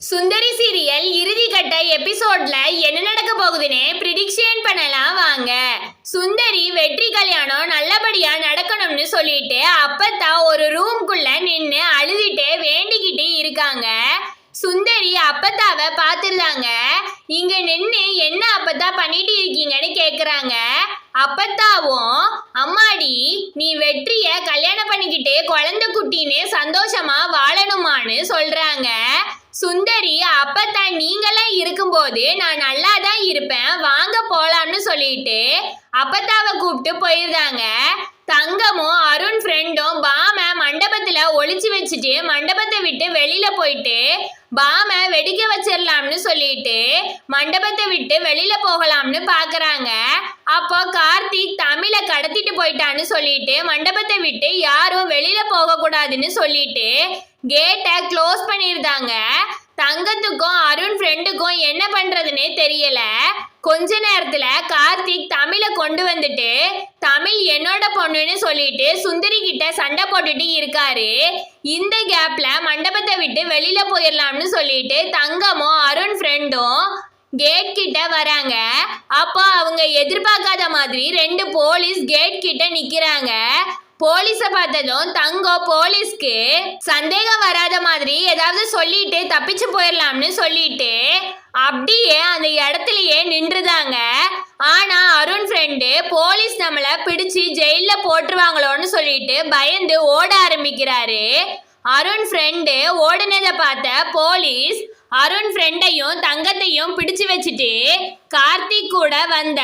சுந்தரி serial இறுதிக்கட்ட எபிசோட்ல என்ன நடக்க போகுதுன்னு ப்ரிடிக்ஷன் பண்ணலாம் வாங்க. சுந்தரி வெற்றி கல்யாணம் நல்லபடியா நடக்கணும்னு சொல்லிட்டு அப்பத்தான் ஒரு ரூம்குள்ள நின்னு அழுதுட்டு வேண்டிக்கிட்டு இருக்காங்க. சுந்தரி அப்பத்தாவை பார்த்துருந்தாங்க. இங்க நின்னு என்ன அப்பத்தா பண்ணிட்டு இருக்கீங்கன்னு கேக்குறாங்க. அப்பத்தாவும் அம்மாடி நீ வெற்றிய கல்யாணம் பண்ணிக்கிட்டு குழந்தை குட்டின்னு சந்தோஷமா வாழணுமான்னு சொல்றாங்க. சுந்தரி அப்பத்தான் நீங்களாம் இருக்கும்போது நான் நல்லா தான் இருப்பேன். வாங்க போலாம்னு சொல்லிட்டு அப்பத்தாவை கூப்பிட்டு போயிருந்தாங்க. தங்கமும் அருண் ஃப்ரெண்டும் பாம மண்டபத்துல ஒளிச்சு வச்சுட்டு மண்டபத்தை விட்டு வெளியில போயிட்டு பாம வெடிக்க வச்சிடலாம்னு சொல்லிட்டு மண்டபத்தை விட்டு வெளியில போகலாம்னு பாக்குறாங்க. அப்போ கார்த்திக் தமிழை கடத்திட்டு போயிட்டான்னு சொல்லிட்டு மண்டபத்தை விட்டு யாரும் வெளியில போக கூடாதுன்னு சொல்லிட்டு கேட்டை க்ளோஸ் பண்ணியிருந்தாங்க தங்கத்துக்கும் அருண் ஃப்ரெண்டுக்கும் என்ன பண்றதுன்னே தெரியல. கொஞ்ச நேரத்துல கார்த்திக் தமிழை கொண்டு வந்துட்டு தமிழ் என்னோட பொண்ணுன்னு சொல்லிட்டு சுந்தரி கிட்ட சண்டை போட்டுட்டு இருக்காரு. இந்த கேப்ல மண்டபத்தை விட்டு வெளியில போயிடலாம்னு சொல்லிட்டு தங்கமும் அருண் ஃப்ரெண்டும் கேட் கிட்ட வராங்க. அப்போ அவங்க எதிர்பார்க்காத மாதிரி ரெண்டு போலீஸ் கேட் கிட்ட நிக்கிறாங்க. போலீஸ பார்த்ததும் தங்கம் போலீஸ்க்கு சந்தேகம் வராத மாதிரி ஏதாவது சொல்லிட்டு தப்பிச்சு போயிடலாம்னு சொல்லிட்டு அப்படியே அந்த இடத்துலயே நின்றுதாங்க. ஆனா அருண் ஃப்ரெண்டு போலீஸ் நம்மள பிடிச்சு ஜெயில போட்டுருவாங்களோன்னு சொல்லிட்டு பயந்து ஓட ஆரம்பிக்கிறாரு. அருண் ஃப்ரெண்டு ஓடுனதை பார்த்த போலீஸ் அருண் ஃப்ரெண்டையும் தங்கத்தையும் பிடிச்சு வச்சுட்டு கார்த்திக் கூட வந்த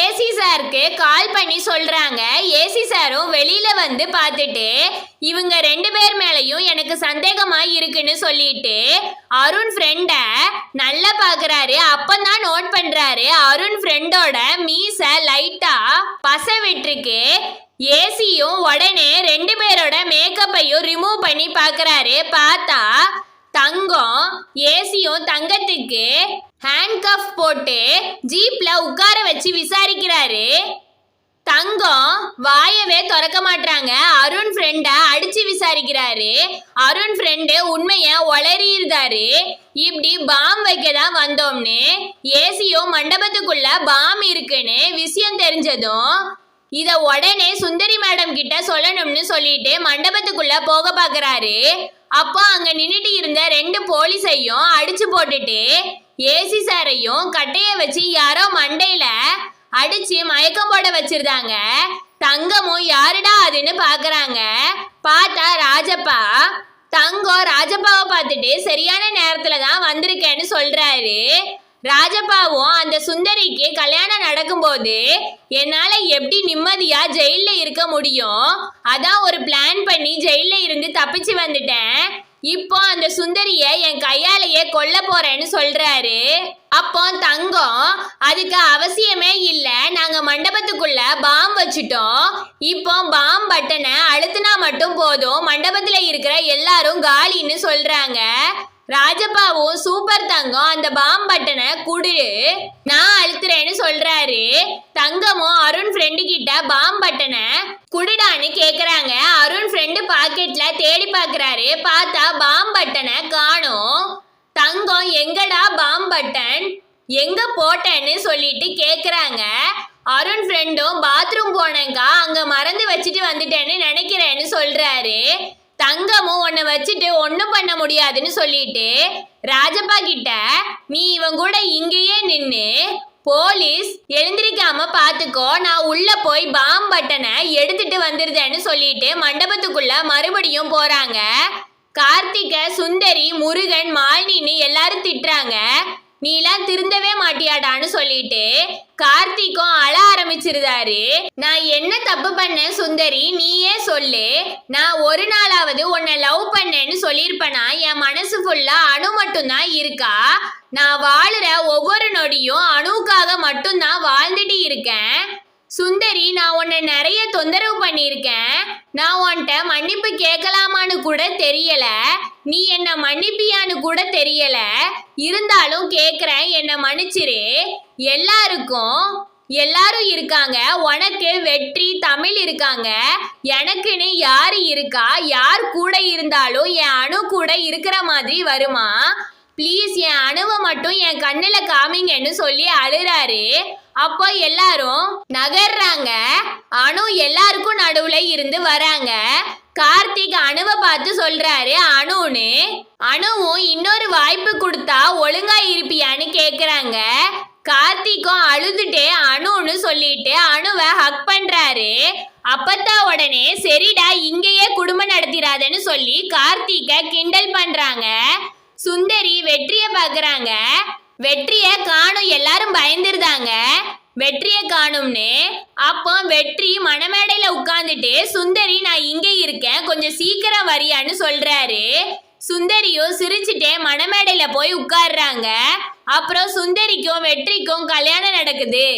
ஏசி சாருக்கு கால் பண்ணி சொல்றாங்க. ஏசி சாரும் வெளியில வந்து பார்த்துட்டு இவங்க ரெண்டு பேர் மேலையும் எனக்கு சந்தேகமா இருக்குன்னு சொல்லிட்டு அருண் ஃப்ரெண்ட நல்லா பாக்குறாரு. அப்பதான் நோட் பண்றாரு. அருண் ஃப்ரெண்டோட மீச லைட்டா பசை விட்டுருக்கு ஏசியும் உடனே ரெண்டு பேரோட மேக்கப்பையும் ரிமூவ் பண்ணி பார்க்குறாரு பார்த்தா தங்கம் ஏசியும் தங்கத்துக்கு ஹேண்ட் கஃப் போட்டு ஜீப்ல உட்கார வச்சு விசாரிக்கிறாரு. தங்கம் வாயவே திறக்க மாட்டாங்க அருண் ஃப்ரெண்ட அடிச்சு விசாரிக்கிறாரு. அருண் ஃப்ரெண்டு உண்மைய ஒளறியிருந்தாரு. இப்படி பாம் வைக்க தான் வந்தோம்னு. ஏசியும் மண்டபத்துக்குள்ள பாம் இருக்குன்னு விஷயம் தெரிஞ்சதும் இத உடனே சுந்தரி மேடம் கிட்ட சொல்லணும்னு சொல்லிட்டு மண்டபத்துக்குள்ள போக பாக்குறாரு. அப்போ அங்க நின்றுட்டு இருந்த ரெண்டு போலீஸையும் அடிச்சு போட்டுட்டு ஏசி சாரையும் கட்டைய வச்சு யாரோ மண்டையில அடிச்சு மயக்கம் போட வச்சிருந்தாங்க. தங்கமும் யாருடா அதுன்னு பாக்குறாங்க. பார்த்தா ராஜப்பா. தங்கம் ராஜப்பாவை பார்த்துட்டு சரியான நேரத்துல தான் வந்திருக்கேன்னு சொல்றாரு. ராஜப்பாவும் அந்த சுந்தரிக்கு கல்யாணம் நடக்கும்போது என்னால எப்படி நிம்மதியா ஜெயில இருக்க முடியும்? அதான் ஒரு பிளான் பண்ணி ஜெயில இருந்து தப்பிச்சு வந்துட்டேன். இப்போ அந்த சுந்தரிய என் கையாலேயே கொல்ல போறேன்னு சொல்றாரு. அப்போ தங்கம் அதுக்கு அவசியமே இல்ல. நாங்க மண்டபத்துக்குள்ள பாம் வச்சுட்டோம். இப்போ பாம் பட்டனை அழுத்தினா மட்டும் போதும். மண்டபத்துல இருக்கிற எல்லாரும் காலின்னு சொல்றாங்க. ராஜப்பாவும் சூப்பர் தங்கம் அந்த பாம் பட்டனை குடு. நான் அழுத்துறேன்னு சொல்றாரு. தங்கமும் அருண் ஃப்ரெண்டு பாம் பட்டனை குடுடான்னு கேக்குறாங்க. அருண் ஃப்ரெண்டு பாக்கெட்ல தேடி பாக்குறாரு. பார்த்தா பாம் பட்டனை காணோம். தங்கம் எங்கடா பாம் பட்டன் எங்க போட்டேன்னு சொல்லிட்டு கேக்குறாங்க. அருண் ஃப்ரெண்டும் பாத்ரூம் போனேங்கா அங்க மறந்து வச்சுட்டு வந்துட்டேன்னு நினைக்கிறேன்னு சொல்றாரு. தங்கமும் உன்னை வச்சுட்டு ஒன்றும் பண்ண முடியாதுன்னு சொல்லிட்டு ராஜப்பா கிட்ட நீ இவன் கூட இங்கேயே நின்று போலீஸ் எழுந்திருக்காம பாத்துக்கோ. நான் உள்ள போய் பாம் பட்டனை எடுத்துட்டு வந்துருதேன்னு சொல்லிட்டு மண்டபத்துக்குள்ள மறுபடியும் போறாங்க. கார்த்திக சுந்தரி முருகன் மாலினின்னு எல்லாரும் திட்டுறாங்க. நீலாம் திருந்தவே மாட்டியாடான்னு சொல்லிட்டு கார்த்திக்கும் அழ ஆரம்பிச்சிருந்தாரு நான் என்ன தப்பு பண்ண சுந்தரி? நீயே சொல்லு. நான் ஒரு நாளாவது உன்னை லவ் பண்ணேன்னு சொல்லியிருப்பனா? என் மனசு ஃபுல்லா அணு மட்டும்தான் இருக்கா? நான் வாழுற ஒவ்வொரு நொடியும் அணு மட்டும்தான் வாழ்ந்துட்டு இருக்கேன். சுந்தரி நான் உன்னை நிறைய தொந்தரவு பண்ணியிருக்கேன். நான் உன்கிட்ட மன்னிப்பு கேட்கலாமான்னு கூட தெரியல. நீ என்ன மன்னிப்பியான்னு கூட தெரியல. இருந்தாலும் கேட்குறேன் என்னை மன்னிச்சிரு. எல்லாருக்கும் எல்லாரும் இருக்காங்க. உனக்கு வெற்றி தமிழ் இருக்காங்க. எனக்குன்னு யாரு இருக்கா? யார் கூட இருந்தாலும் என் அணு கூட இருக்கிற மாதிரி வருமா? ப்ளீஸ் என் அணுவை மட்டும் என் கண்ணில் காமிங்கன்னு சொல்லி அழுறாரு. அப்போ எல்லாரும் நகர்றாங்க. அணு எல்லாருக்கும் நடுவுல இருந்து வராங்க. கார்த்திக் அணுவை பார்த்து சொல்றாரு அணுன்னு அணுவும் இன்னொரு வாய்ப்பு கொடுத்தா ஒழுங்கா இருப்பியான்னு கேக்குறாங்க. கார்த்திக்கும் அழுதுட்டே அணுன்னு சொல்லிட்டு அணுவை ஹக் பண்றாரு. அப்பத்தா உடனே சரிடா இங்கேயே குடும்பம் நடத்திடாதன்னு சொல்லி கார்த்திக்க கிண்டல் பண்றாங்க. சுந்தரி வெற்றிய பாக்குறாங்க வெற்றிய காணும் எல்லாரும் பயந்துருந்தாங்க. வெற்றிய காணும்னு அப்போ வெற்றி மணமேடையில உட்காந்துட்டு சுந்தரி நான் இங்க இருக்கேன். கொஞ்சம் சீக்கிரம் வரியான்னு சொல்றாரு. சுந்தரியும் சிரிச்சுட்டே மணமேடையில போய் உட்கார்றாங்க. அப்புறம் சுந்தரிக்கும் வெற்றிக்கும் கல்யாணம் நடக்குது.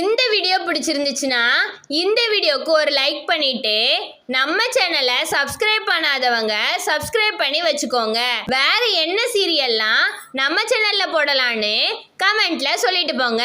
இந்த வீடியோ பிடிச்சிருந்துச்சுன்னா இந்த வீடியோக்கு ஒரு லைக் பண்ணிட்டு நம்ம சேனலை சப்ஸ்கிரைப் பண்ணாதவங்க சப்ஸ்கிரைப் பண்ணி வச்சுக்கோங்க. வேற என்ன சீரியல்லாம் நம்ம சேனல்ல போடலான்னு கமெண்ட்ல சொல்லிட்டு போங்க.